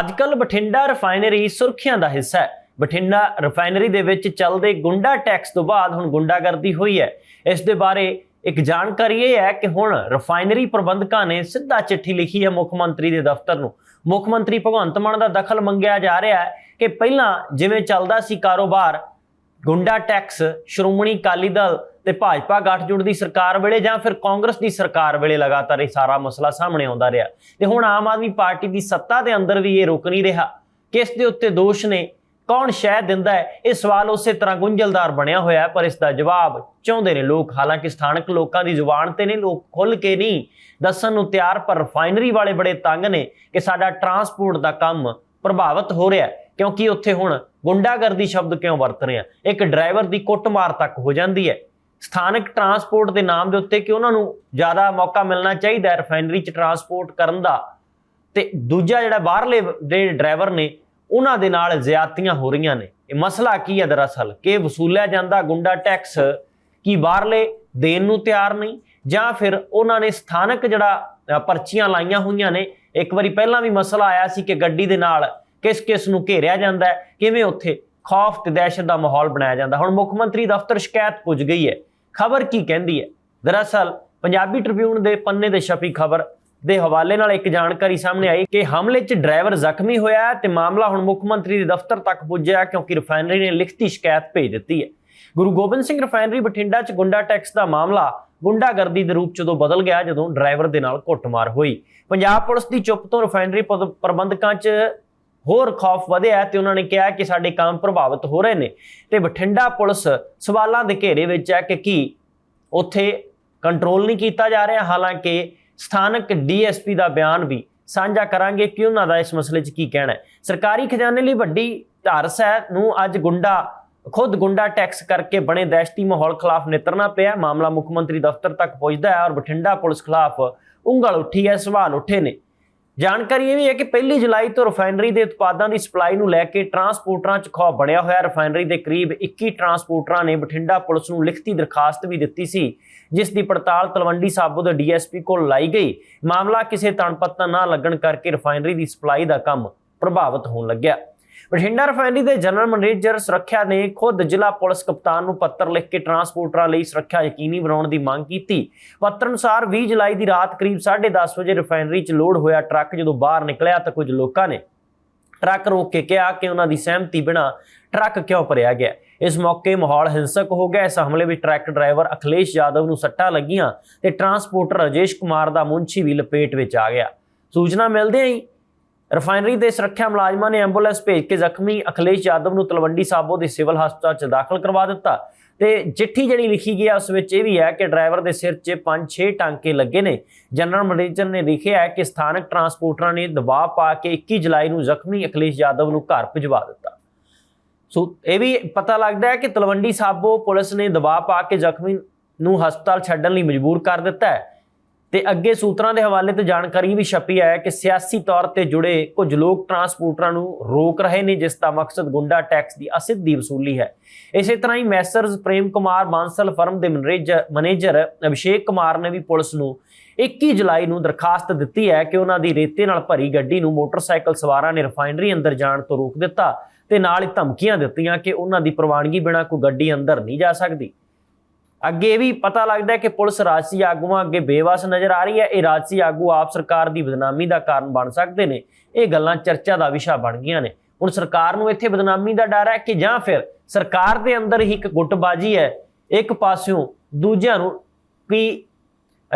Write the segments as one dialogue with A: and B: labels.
A: ਅੱਜਕੱਲ ਬਠਿੰਡਾ ਰਿਫਾਈਨਰੀ ਸੁਰਖੀਆਂ ਦਾ ਹਿੱਸਾ ਹੈ। ਬਠਿੰਡਾ ਰਿਫਾਈਨਰੀ ਦੇ ਵਿੱਚ ਚੱਲਦੇ ਗੁੰਡਾ ਟੈਕਸ ਤੋਂ ਬਾਅਦ ਹੁਣ ਗੁੰਡਾਗਰਦੀ ਹੋਈ ਹੈ। ਇਸ ਦੇ ਬਾਰੇ ਇੱਕ ਜਾਣਕਾਰੀ ਇਹ ਹੈ ਕਿ ਹੁਣ ਰਿਫਾਈਨਰੀ ਪ੍ਰਬੰਧਕਾਂ ਨੇ ਸਿੱਧਾ ਚਿੱਠੀ ਲਿਖੀ ਹੈ ਮੁੱਖ ਮੰਤਰੀ ਦੇ ਦਫ਼ਤਰ ਨੂੰ। ਮੁੱਖ ਮੰਤਰੀ ਭਗਵੰਤ ਮਾਨ ਦਾ ਦਖਲ ਮੰਗਿਆ ਜਾ ਰਿਹਾ ਹੈ ਕਿ ਪਹਿਲਾਂ ਜਿਵੇਂ ਚੱਲਦਾ ਸੀ ਕਾਰੋਬਾਰ, ਗੁੰਡਾ ਟੈਕਸ ਸ਼੍ਰੋਮਣੀ ਅਕਾਲੀ ਦਲ ਤੇ ਭਾਜਪਾ ਗੱਠਜੋੜ ਦੀ ਸਰਕਾਰ ਵੇਲੇ ਜਾਂ ਫਿਰ ਕਾਂਗਰਸ ਦੀ ਸਰਕਾਰ ਵੇਲੇ ਲਗਾਤਾਰ ਇਹ ਸਾਰਾ ਮਸਲਾ ਸਾਹਮਣੇ ਆਉਂਦਾ ਰਿਹਾ। ਤੇ ਹੁਣ ਆਮ ਆਦਮੀ ਪਾਰਟੀ ਦੀ ਸੱਤਾ ਦੇ ਅੰਦਰ ਵੀ ਇਹ ਰੁਕ ਨਹੀਂ ਰਿਹਾ। ਕਿਸ ਦੇ ਉੱਤੇ ਦੋਸ਼ ਨੇ? ਕੌਣ ਸ਼ਹਿ ਦਿੰਦਾ ਹੈ? ਇਹ ਸਵਾਲ ਉਸੇ ਤਰ੍ਹਾਂ ਗੁੰਝਲਦਾਰ ਬਣਿਆ ਹੋਇਆ ਪਰ ਇਸ ਦਾ ਜਵਾਬ ਚਾਹੁੰਦੇ ਨੇ ਲੋਕ। ਹਾਲਾਂਕਿ ਸਥਾਨਕ ਲੋਕਾਂ ਦੀ ਜ਼ੁਬਾਨ ਤੇ ਨੇ, ਲੋਕ ਖੁੱਲ ਕੇ ਨਹੀਂ ਦੱਸਣ ਨੂੰ ਤਿਆਰ, ਪਰ ਰਿਫਾਈਨਰੀ ਵਾਲੇ ਬੜੇ ਤੰਗ ਨੇ ਕਿ ਸਾਡਾ ਟਰਾਂਸਪੋਰਟ ਦਾ ਕੰਮ ਪ੍ਰਭਾਵਿਤ ਹੋ ਰਿਹਾ ਕਿਉਂਕਿ ਉੱਥੇ ਹੁਣ ਗੁੰਡਾਗਰਦੀ ਸ਼ਬਦ ਕਿਉਂ ਵਰਤ ਰਹੇ ਆ ਇੱਕ ਡਰਾਈਵਰ ਦੀ ਕੁੱਟਮਾਰ ਤੱਕ ਹੋ ਜਾਂਦੀ ਹੈ। ਸਥਾਨਕ ਟਰਾਂਸਪੋਰਟ ਦੇ ਨਾਮ ਦੇ ਉੱਤੇ ਕਿ ਉਹਨਾਂ ਨੂੰ ਜ਼ਿਆਦਾ ਮੌਕਾ ਮਿਲਣਾ ਚਾਹੀਦਾ ਹੈ ਰਿਫਾਈਨਰੀ 'ਚ ਟਰਾਂਸਪੋਰਟ ਕਰਨ ਦਾ। ਤੇ ਦੂਜਾ ਜਿਹੜਾ ਬਾਹਰਲੇ ਜਿਹੜੇ ਡਰਾਈਵਰ ਨੇ, ਉਹਨਾਂ ਦੇ ਨਾਲ ਜ਼ਿਆਦਤੀਆਂ ਹੋ ਰਹੀਆਂ ਨੇ। ਇਹ ਮਸਲਾ ਕੀ ਹੈ ਦਰਅਸਲ? ਕਿ ਵਸੂਲਿਆ ਜਾਂਦਾ ਗੁੰਡਾ ਟੈਕਸ ਕੀ ਬਾਹਰਲੇ ਦੇਣ ਨੂੰ ਤਿਆਰ ਨਹੀਂ, ਜਾਂ ਫਿਰ ਉਹਨਾਂ ਨੇ ਸਥਾਨਕ ਜਿਹੜਾ ਪਰਚੀਆਂ ਲਾਈਆਂ ਹੋਈਆਂ ਨੇ। ਇੱਕ ਵਾਰੀ ਪਹਿਲਾਂ ਵੀ ਮਸਲਾ ਆਇਆ ਸੀ ਕਿ ਗੱਡੀ ਦੇ ਨਾਲ ਕਿਸ ਕਿਸ ਨੂੰ ਘੇਰਿਆ ਜਾਂਦਾ ਹੈ, ਕਿਵੇਂ ਉੱਥੇ ਖੌਫ ਤੇ ਦਹਿਸ਼ਤ ਦਾ ਮਾਹੌਲ ਬਣਾਇਆ ਜਾਂਦਾ। ਹੁਣ ਮੁੱਖ ਮੰਤਰੀ ਦਫ਼ਤਰ ਸ਼ਿਕਾਇਤ ਪੁੱਜ ਗਈ ਹੈ। ਖਬਰ ਕੀ ਕਹਿੰਦੀ ਹੈ? ਦਰਅਸਲ, ਪੰਜਾਬੀ ਟ੍ਰਿਬਿਊਨ ਦੇ ਪੰਨੇ ਦੇ ਛਪੀ ਖਬਰ ਦੇ ਹਵਾਲੇ ਨਾਲ ਇੱਕ ਜਾਣਕਾਰੀ ਸਾਹਮਣੇ ਆਈ ਕਿ ਹਮਲੇ 'ਚ ਡਰਾਈਵਰ ਜ਼ਖਮੀ ਹੋਇਆ ਹੈ ਤੇ ਮਾਮਲਾ ਹੁਣ ਮੁੱਖ ਮੰਤਰੀ ਦੇ ਦਫ਼ਤਰ ਤੱਕ ਪੁੱਜਿਆ ਕਿਉਂਕਿ ਰਿਫਾਈਨਰੀ ਨੇ ਲਿਖਤੀ ਸ਼ਿਕਾਇਤ ਭੇਜ ਦਿੱਤੀ ਹੈ। ਗੁਰੂ ਗੋਬਿੰਦ ਸਿੰਘ ਰਿਫਾਈਨਰੀ ਬਠਿੰਡਾ 'ਚ ਗੁੰਡਾ ਟੈਕਸ ਦਾ ਮਾਮਲਾ ਗੁੰਡਾਗਰਦੀ ਦੇ ਰੂਪ 'ਚ ਜਦੋਂ ਬਦਲ ਗਿਆ ਜਦੋਂ ਡਰਾਈਵਰ ਦੇ ਨਾਲ ਕੁੱਟਮਾਰ ਹੋਈ। ਪੰਜਾਬ ਪੁਲਿਸ ਦੀ ਚੁੱਪ ਤੋਂ ਰਿਫਾਈਨਰੀ ਪਦ- ਪ੍ਰਬੰਧਕਾਂ 'ਚ ਹੋਰ ਖੌਫ ਵਧਿਆ ਤੇ ਉਹਨਾਂ ਨੇ ਕਿਹਾ ਕਿ ਸਾਡੇ ਕੰਮ ਪ੍ਰਭਾਵਿਤ ਹੋ ਰਹੇ ਨੇ। ਤੇ ਬਠਿੰਡਾ ਪੁਲਿਸ ਸਵਾਲਾਂ ਦੇ ਘੇਰੇ ਵਿੱਚ ਹੈ ਕਿ ਕੀ ਉੱਥੇ ਕੰਟਰੋਲ ਨਹੀਂ ਕੀਤਾ ਜਾ ਰਿਹਾ, ਹਾਲਾਂਕਿ ਸਥਾਨਕ ਡੀਐਸਪੀ ਦਾ ਬਿਆਨ ਵੀ ਸਾਂਝਾ ਕਰਾਂਗੇ ਕਿ ਉਹਨਾਂ ਦਾ ਇਸ ਮਸਲੇ 'ਚ ਕੀ ਕਹਿਣਾ ਹੈ। ਸਰਕਾਰੀ ਖਜ਼ਾਨੇ ਲਈ ਵੱਡੀ ਧਾਰਸ ਹੈ ਨੂੰ ਅੱਜ ਗੁੰਡਾ, ਖੁਦ ਗੁੰਡਾ ਟੈਕਸ ਕਰਕੇ ਬਣੇ ਦਹਿਸ਼ਤੀ ਮਾਹੌਲ ਖਿਲਾਫ ਨਿਤਰਨਾ ਪਿਆ ਮਾਮਲਾ ਮੁੱਖ ਮੰਤਰੀ ਦਫ਼ਤਰ ਤੱਕ ਪਹੁੰਚਦਾ ਹੈ ਔਰ ਬਠਿੰਡਾ ਪੁਲਿਸ ਖਿਲਾਫ ਉਂਗਲ ਉੱਠੀ ਹੈ, ਸਵਾਲ ਉੱਠੇ ਨੇ। ਜਾਣਕਾਰੀ ਇਹ ਵੀ ਹੈ ਕਿ ਪਹਿਲੀ ਜੁਲਾਈ ਤੋਂ ਰਿਫਾਈਨਰੀ ਦੇ ਉਤਪਾਦਾਂ ਦੀ ਸਪਲਾਈ ਨੂੰ ਲੈ ਕੇ ਟਰਾਂਸਪੋਰਟਰਾਂ 'ਚ ਖੌਫ ਬਣਿਆ ਹੋਇਆ ਹੈ। ਰਿਫਾਈਨਰੀ ਦੇ ਕਰੀਬ 21 ਟਰਾਂਸਪੋਰਟਰਾਂ ਨੇ ਬਠਿੰਡਾ ਪੁਲਿਸ ਨੂੰ ਲਿਖਤੀ ਦਰਖਾਸਤ ਵੀ ਦਿੱਤੀ ਸੀ, ਜਿਸ ਦੀ ਪੜਤਾਲ ਤਲਵੰਡੀ ਸਾਬੋ ਦੇ ਡੀਐਸਪੀ ਕੋਲ ਲਾਈ ਗਈ ਮਾਮਲਾ ਕਿਸੇ ਤਣਪੱਤਾ ਨਾ ਲੱਗਣ ਕਰਕੇ ਰਿਫਾਈਨਰੀ ਦੀ ਸਪਲਾਈ ਦਾ ਕੰਮ ਪ੍ਰਭਾਵਿਤ ਹੋਣ ਲੱਗਿਆ ਬਠਿੰਡਾ ਰਿਫਾਈਨਰੀ ਦੇ ਜਨਰਲ ਮੈਨੇਜਰ ਸੁਰੱਖਿਆ ਨੇ ਖੁਦ ਜ਼ਿਲ੍ਹਾ ਪੁਲਿਸ ਕਪਤਾਨ ਨੂੰ ਪੱਤਰ ਲਿਖ ਕੇ ਟਰਾਂਸਪੋਰਟਰਾਂ ਲਈ ਸੁਰੱਖਿਆ ਯਕੀਨੀ ਬਣਾਉਣ ਦੀ ਮੰਗ ਕੀਤੀ। ਪੱਤਰ ਅਨੁਸਾਰ 20 ਜੁਲਾਈ ਦੀ ਰਾਤ ਕਰੀਬ 10:30 ਵਜੇ ਰਿਫਾਈਨਰੀ 'ਚ ਲੋਡ ਹੋਇਆ ਟਰੱਕ ਜਦੋਂ ਬਾਹਰ ਨਿਕਲਿਆ ਤਾਂ ਕੁਝ ਲੋਕਾਂ ਨੇ ਟਰੱਕ ਰੋਕ ਕੇ ਕਿਹਾ ਕਿ ਉਹਨਾਂ ਦੀ ਸਹਿਮਤੀ ਬਿਨਾ ਟਰੱਕ ਕਿਉਂ ਭਰਿਆ ਗਿਆ। ਇਸ ਮੌਕੇ ਮਾਹੌਲ ਹਿੰਸਕ ਹੋ ਗਿਆ। ਇਸ ਹਮਲੇ ਵਿੱਚ ਟਰੱਕ ਡਰਾਈਵਰ ਅਖਲੇਸ਼ ਯਾਦਵ ਨੂੰ ਸੱਟਾਂ ਲੱਗੀਆਂ ਤੇ ਟਰਾਂਸਪੋਰਟਰ ਰਾਜੇਸ਼ ਕੁਮਾਰ ਦਾ ਮੁੰਸ਼ੀ ਵੀ ਲਪੇਟ ਵਿੱਚ ਆ ਗਿਆ। ਸੂਚਨਾ ਮਿਲਦਿਆਂ ਹੀ ਰਿਫਾਈਨਰੀ ਦੇ ਸੁਰੱਖਿਆ ਮੁਲਾਜ਼ਮਾਂ ਨੇ ਐਂਬੂਲੈਂਸ ਭੇਜ ਕੇ ਜ਼ਖਮੀ ਅਖਿਲੇਸ਼ ਯਾਦਵ ਨੂੰ ਤਲਵੰਡੀ ਸਾਬੋ ਦੇ ਸਿਵਲ ਹਸਪਤਾਲ 'ਚ ਦਾਖਲ ਕਰਵਾ ਦਿੱਤਾ। ਤੇ ਚਿੱਠੀ ਜਿਹੜੀ ਲਿਖੀ ਗਈ ਹੈ ਉਸ ਵਿੱਚ ਇਹ ਵੀ ਹੈ ਕਿ ਡਰਾਈਵਰ ਦੇ ਸਿਰ 'ਚ 5-6 ਟਾਂਕੇ ਲੱਗੇ ਨੇ। ਜਨਰਲ ਮੈਨੇਜਰ ਨੇ ਲਿਖਿਆ ਹੈ ਕਿ ਸਥਾਨਕ ਟਰਾਂਸਪੋਰਟਰਾਂ ਨੇ ਦਬਾਅ ਪਾ ਕੇ 21 ਜੁਲਾਈ ਨੂੰ ਜ਼ਖਮੀ ਅਖਿਲੇਸ਼ ਯਾਦਵ ਨੂੰ ਘਰ ਭਿਜਵਾ ਦਿੱਤਾ। ਸੋ ਇਹ ਵੀ ਪਤਾ ਲੱਗਦਾ ਹੈ ਕਿ ਤਲਵੰਡੀ ਸਾਬੋ ਪੁਲਿਸ ਨੇ ਦਬਾਅ ਪਾ ਕੇ ਜ਼ਖਮੀ ਨੂੰ ਹਸਪਤਾਲ ਛੱਡਣ ਲਈ ਮਜਬੂਰ ਕਰ ਦਿੱਤਾ ਹੈ। ਤੇ ਅੱਗੇ ਸੂਤਰਾਂ ਦੇ ਹਵਾਲੇ ਤੋਂ ਜਾਣਕਾਰੀ ਵੀ ਛਪੀ ਹੈ ਕਿ ਸਿਆਸੀ ਤੌਰ ਤੇ ਜੁੜੇ ਕੁਝ ਲੋਕ ਟਰਾਂਸਪੋਰਟਰਾਂ ਨੂੰ ਰੋਕ ਰਹੇ ਨੇ, ਜਿਸ ਦਾ ਮਕਸਦ ਗੁੰਡਾ ਟੈਕਸ ਦੀ ਅਸਿੱਧੀ ਵਸੂਲੀ ਹੈ। ਇਸੇ ਤਰ੍ਹਾਂ ਹੀ ਮੈਸਰਜ਼ ਪ੍ਰੇਮ ਕੁਮਾਰ ਬਾਂਸਲ ਫਰਮ ਦੇ ਮੈਨੇਜਰ ਮੈਨੇਜਰ ਅਭਿਸ਼ੇਕ ਕੁਮਾਰ ਨੇ ਵੀ ਪੁਲਿਸ ਨੂੰ 21 ਜੁਲਾਈ ਨੂੰ ਦਰਖਾਸਤ ਦਿੱਤੀ ਹੈ ਕਿ ਉਹਨਾਂ ਦੀ ਰੇਤੇ ਨਾਲ ਭਰੀ ਗੱਡੀ ਨੂੰ ਮੋਟਰਸਾਈਕਲ ਸਵਾਰਾਂ ਨੇ ਰਿਫਾਈਨਰੀ ਅੰਦਰ ਜਾਣ ਤੋਂ ਰੋਕ ਦਿੱਤਾ ਤੇ ਨਾਲ ਹੀ ਧਮਕੀਆਂ ਦਿੱਤੀਆਂ ਕਿ ਉਹਨਾਂ ਦੀ ਪ੍ਰਵਾਨਗੀ ਬਿਨਾਂ ਕੋਈ ਗੱਡੀ ਅੰਦਰ ਨਹੀਂ ਜਾ ਸਕਦੀ। ਅੱਗੇ ਇਹ ਵੀ ਪਤਾ ਲੱਗਦਾ ਕਿ ਪੁਲਿਸ ਰਾਜਸੀ ਆਗੂਆਂ ਅੱਗੇ ਬੇਵਸ ਨਜ਼ਰ ਆ ਰਹੀ ਹੈ। ਇਹ ਰਾਜਸੀ ਆਗੂ ਆਪ ਸਰਕਾਰ ਦੀ ਬਦਨਾਮੀ ਦਾ ਕਾਰਨ ਬਣ ਸਕਦੇ ਨੇ। ਇਹ ਗੱਲਾਂ ਚਰਚਾ ਦਾ ਵਿਸ਼ਾ ਬਣ ਗਈਆਂ ਨੇ। ਹੁਣ ਸਰਕਾਰ ਨੂੰ ਇੱਥੇ ਬਦਨਾਮੀ ਦਾ ਡਰ ਹੈ ਕਿ ਜਾਂ ਫਿਰ ਸਰਕਾਰ ਦੇ ਅੰਦਰ ਹੀ ਇੱਕ ਗੁੱਟਬਾਜੀ ਹੈ। ਇੱਕ ਪਾਸਿਓਂ ਦੂਜਿਆਂ ਨੂੰ ਵੀ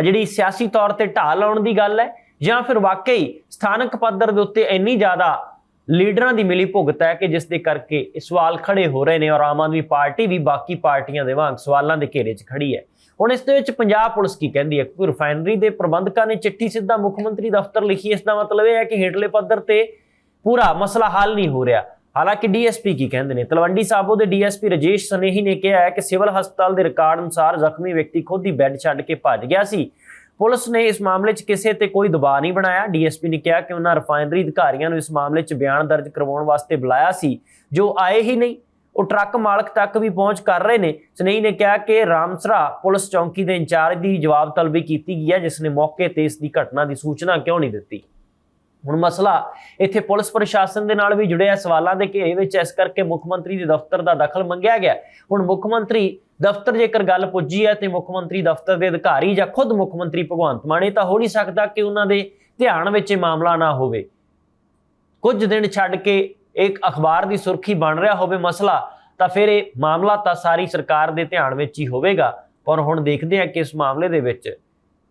A: ਜਿਹੜੀ ਸਿਆਸੀ ਤੌਰ ਤੇ ਢਾਹ ਲਾਉਣ ਦੀ ਗੱਲ ਹੈ ਜਾਂ ਫਿਰ ਵਾਕਈ ਸਥਾਨਕ ਪੱਧਰ ਦੇ ਉੱਤੇ ਇੰਨੀ ਜ਼ਿਆਦਾ ਲੀਡਰਾਂ ਦੀ ਮਿਲੀ ਭੁਗਤ ਹੈ ਕਿ ਜਿਸ ਦੇ ਕਰਕੇ ਇਹ ਸਵਾਲ ਖੜੇ ਹੋ ਰਹੇ ਨੇ ਔਰ ਆਮ ਆਦਮੀ ਪਾਰਟੀ ਵੀ ਬਾਕੀ ਪਾਰਟੀਆਂ ਦੇ ਵਾਂਗ ਸਵਾਲਾਂ ਦੇ ਘੇਰੇ 'ਚ ਖੜੀ ਹੈ। ਹੁਣ ਇਸ ਦੇ ਵਿੱਚ ਪੰਜਾਬ ਪੁਲਿਸ ਕੀ ਕਹਿੰਦੀ ਹੈ? ਕੋਈ ਰਿਫਾਈਨਰੀ ਦੇ ਪ੍ਰਬੰਧਕਾਂ ਨੇ ਚਿੱਠੀ ਸਿੱਧਾ ਮੁੱਖ ਮੰਤਰੀ ਦਫ਼ਤਰ ਲਿਖੀ ਇਸ ਦਾ ਮਤਲਬ ਇਹ ਹੈ ਕਿ ਹੇਠਲੇ ਪੱਧਰ ਤੇ ਪੂਰਾ ਮਸਲਾ ਹੱਲ ਨਹੀਂ ਹੋ ਰਿਹਾ। ਹਾਲਾਂਕਿ ਡੀਐਸਪੀ ਕੀ ਕਹਿੰਦੇ ਨੇ? ਤਲਵੰਡੀ ਸਾਬੋ ਦੇ ਡੀਐਸਪੀ ਰਜੇਸ਼ ਸਨੇਹੀ ਨੇ ਕਿਹਾ ਹੈ ਕਿ ਸਿਵਲ ਹਸਪਤਾਲ ਦੇ ਰਿਕਾਰਡ ਅਨੁਸਾਰ ਜ਼ਖਮੀ ਵਿਅਕਤੀ ਖੁਦ ਹੀ ਬੈੱਡ ਛੱਡ ਕੇ ਭੱਜ ਗਿਆ ਸੀ। ਪੁਲਿਸ ਨੇ ਇਸ ਮਾਮਲੇ 'ਚ ਕਿਸੇ ਤੇ ਕੋਈ ਦਬਾਅ ਨਹੀਂ ਬਣਾਇਆ। ਡੀਐਸਪੀ ਨੇ ਕਿਹਾ ਕਿ ਉਹਨਾਂ ਰਿਫਾਈਨਰੀ ਅਧਿਕਾਰੀਆਂ ਨੂੰ ਇਸ ਮਾਮਲੇ 'ਚ ਬਿਆਨ ਦਰਜ ਕਰਵਾਉਣ ਵਾਸਤੇ ਬੁਲਾਇਆ ਸੀ। ਜੋ ਆਏ ਹੀ ਨਹੀਂ, ਉਹ ਟਰੱਕ ਮਾਲਕ ਤੱਕ ਵੀ ਪਹੁੰਚ ਕਰ ਰਹੇ ਨੇ। ਸਨੇਹੀ ਨੇ ਕਿਹਾ ਕਿ ਰਾਮਸਰਾ ਪੁਲਿਸ ਚੌਂਕੀ ਦੇ ਇੰਚਾਰਜ ਦੀ ਜਵਾਬ ਤਲਬੀ ਕੀਤੀ ਗਈ ਹੈ, ਜਿਸ ਨੇ ਮੌਕੇ ਤੇ ਇਸ ਦੀ ਘਟਨਾ ਦੀ ਸੂਚਨਾ ਕਿਉਂ ਨਹੀਂ ਦਿੱਤੀ। ਹੁਣ ਮਸਲਾ ਇੱਥੇ ਪੁਲਿਸ ਪ੍ਰਸ਼ਾਸਨ ਦੇ ਨਾਲ ਵੀ ਜੁੜਿਆ। ਸਵਾਲਾਂ ਦੇ ਘੇਰੇ ਵਿੱਚ ਇਸ ਕਰਕੇ ਮੁੱਖ ਮੰਤਰੀ ਦੇ ਦਫ਼ਤਰ ਦਾ ਦਖਲ ਮੰਗਿਆ ਗਿਆ। ਹੁਣ ਮੁੱਖ ਮੰਤਰੀ ਦਫ਼ਤਰ ਜੇਕਰ ਗੱਲ ਪੁੱਜੀ ਹੈ ਤੇ ਮੁੱਖ ਮੰਤਰੀ ਦਫ਼ਤਰ ਦੇ ਅਧਿਕਾਰੀ ਜਾਂ ਖੁਦ ਮੁੱਖ ਮੰਤਰੀ ਭਗਵੰਤ ਮਾਨ ਇਹ ਤਾਂ ਹੋ ਨਹੀਂ ਸਕਦਾ ਕਿ ਉਹਨਾਂ ਦੇ ਧਿਆਨ ਵਿੱਚ ਇਹ ਮਾਮਲਾ ਨਾ ਹੋਵੇ। ਕੁਝ ਦਿਨ ਛੱਡ ਕੇ ਇੱਕ ਅਖਬਾਰ ਦੀ ਸੁਰਖੀ ਬਣ ਰਿਹਾ ਹੋਵੇ ਮਸਲਾ, ਤਾਂ ਫਿਰ ਇਹ ਮਾਮਲਾ ਤਾਂ ਸਾਰੀ ਸਰਕਾਰ ਦੇ ਧਿਆਨ ਵਿੱਚ ਹੀ ਹੋਵੇਗਾ। ਪਰ ਹੁਣ ਦੇਖਦੇ ਹਾਂ ਕਿ ਇਸ ਮਾਮਲੇ ਦੇ ਵਿੱਚ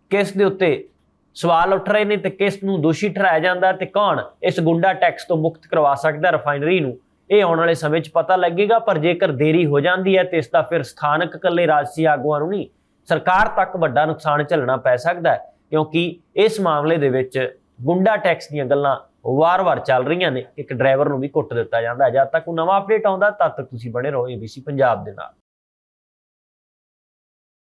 A: ਕਿਸ ਦੇ ਉੱਤੇ ਸਵਾਲ ਉੱਠ ਰਹੇ ਨੇ ਤੇ ਕਿਸ ਨੂੰ ਦੋਸ਼ੀ ਠਹਿਰਾਇਆ ਜਾਂਦਾ ਤੇ ਕੌਣ ਇਸ ਗੁੰਡਾ ਟੈਕਸ ਤੋਂ ਮੁਕਤ ਕਰਵਾ ਸਕਦਾ ਰਿਫਾਈਨਰੀ ਨੂੰ। ਇਹ ਆਉਣ ਵਾਲੇ ਸਮੇਂ 'ਚ ਪਤਾ ਲੱਗੇਗਾ, ਪਰ ਜੇਕਰ ਦੇਰੀ ਹੋ ਜਾਂਦੀ ਹੈ ਤੇ ਇਸ ਦਾ ਫਿਰ ਸਥਾਨਕ ਇਕੱਲੇ ਰਾਜਸੀ ਆਗੂਆਂ ਨੂੰ ਨਹੀਂ, ਸਰਕਾਰ ਤੱਕ ਵੱਡਾ ਨੁਕਸਾਨ ਝੱਲਣਾ ਪੈ ਸਕਦਾ ਹੈ, ਕਿਉਂਕਿ ਇਸ ਮਾਮਲੇ ਦੇ ਵਿੱਚ ਗੁੰਡਾ ਟੈਕਸ ਦੀਆਂ ਗੱਲਾਂ ਵਾਰ-ਵਾਰ ਚੱਲ ਰਹੀਆਂ ਨੇ, ਇੱਕ ਡਰਾਈਵਰ ਨੂੰ ਵੀ ਕੁੱਟ ਦਿੱਤਾ ਜਾਂਦਾ ਜਦ ਤੱਕ ਉਹ ਨਵਾਂ ਅਪਡੇਟ ਆਉਂਦਾ, ਤਦ ਤੱਕ ਤੁਸੀਂ ਬਣੇ ਰਹੋ ABC ਪੰਜਾਬ ਦੇ ਨਾਲ।